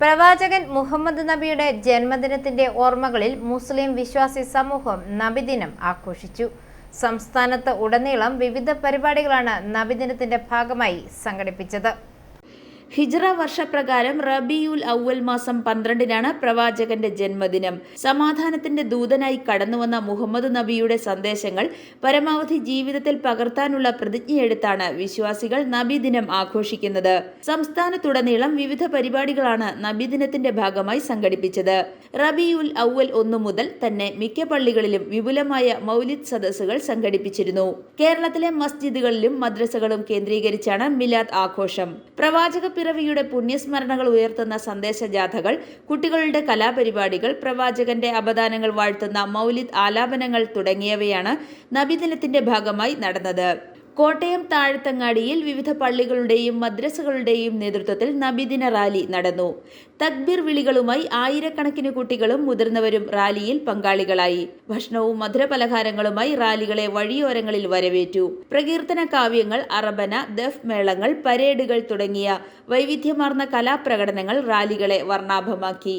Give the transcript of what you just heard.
പ്രവാചകൻ മുഹമ്മദ് നബിയുടെ ജന്മദിനത്തിന്റെ ഓർമ്മകളിൽ മുസ്ലിം വിശ്വാസി സമൂഹം നബിദിനം ആഘോഷിച്ചു. സംസ്ഥാനത്ത് ഉടനീളം വിവിധ പരിപാടികളാണ് നബിദിനത്തിന്റെ ഭാഗമായി സംഘടിപ്പിച്ചത്. ഹിജ്റ വർഷപ്രകാരം റബിയുൽ ഔവൽ മാസം പന്ത്രണ്ടിനാണ് പ്രവാചകന്റെ ജന്മദിനം. സമാധാനത്തിന്റെ ദൂതനായി കടന്നുവന്ന മുഹമ്മദ് നബിയുടെ സന്ദേശങ്ങൾ പരമാവധി ജീവിതത്തിൽ പകർത്താനുള്ള പ്രതിജ്ഞയെടുത്താണ് വിശ്വാസികൾ നബിദിനം ആഘോഷിക്കുന്നത്. സംസ്ഥാനത്തുടനീളം വിവിധ പരിപാടികളാണ് നബിദിനത്തിന്റെ ഭാഗമായി സംഘടിപ്പിച്ചത്. റബിയുൽ ഔവൽ ഒന്നു മുതൽ തന്നെ മിക്ക പള്ളികളിലും വിപുലമായ മൗലിദ് സദസ്സുകൾ സംഘടിപ്പിച്ചിരുന്നു. കേരളത്തിലെ മസ്ജിദുകളിലും മദ്രസകളും കേന്ദ്രീകരിച്ചാണ് മിലാദ് ആഘോഷം. പ്രവാചക പിറവിയുടെ പുണ്യസ്മരണകൾ ഉയർത്തുന്ന സന്ദേശ ജാഥകൾ കുട്ടികളുടെ കലാപരിപാടികൾ പ്രവാചകന്റെ അപദാനങ്ങൾ വാഴ്ത്തുന്ന മൗലിദ് ആലാപനങ്ങൾ തുടങ്ങിയവയാണ് നബിദിനത്തിന്റെ ഭാഗമായി നടന്നത്. കോട്ടയം താഴത്തങ്ങാടിയിൽ വിവിധ പള്ളികളുടെയും മദ്രസകളുടെയും നേതൃത്വത്തിൽ നബിദിന റാലി നടന്നു. തക്ബീർ വിളികളുമായി ആയിരക്കണക്കിന് കുട്ടികളും മുതിർന്നവരും റാലിയിൽ പങ്കാളികളായി. ഭക്ഷണവും മധുരപലഹാരങ്ങളുമായി റാലികളെ വഴിയോരങ്ങളിൽ വരവേറ്റു. പ്രകീർത്തന കാവ്യങ്ങൾ അറബന ദഫ് മേളങ്ങൾ പരേഡുകൾ തുടങ്ങിയ വൈവിധ്യമാർന്ന കലാപ്രകടനങ്ങൾ റാലികളെ വർണാഭമാക്കി.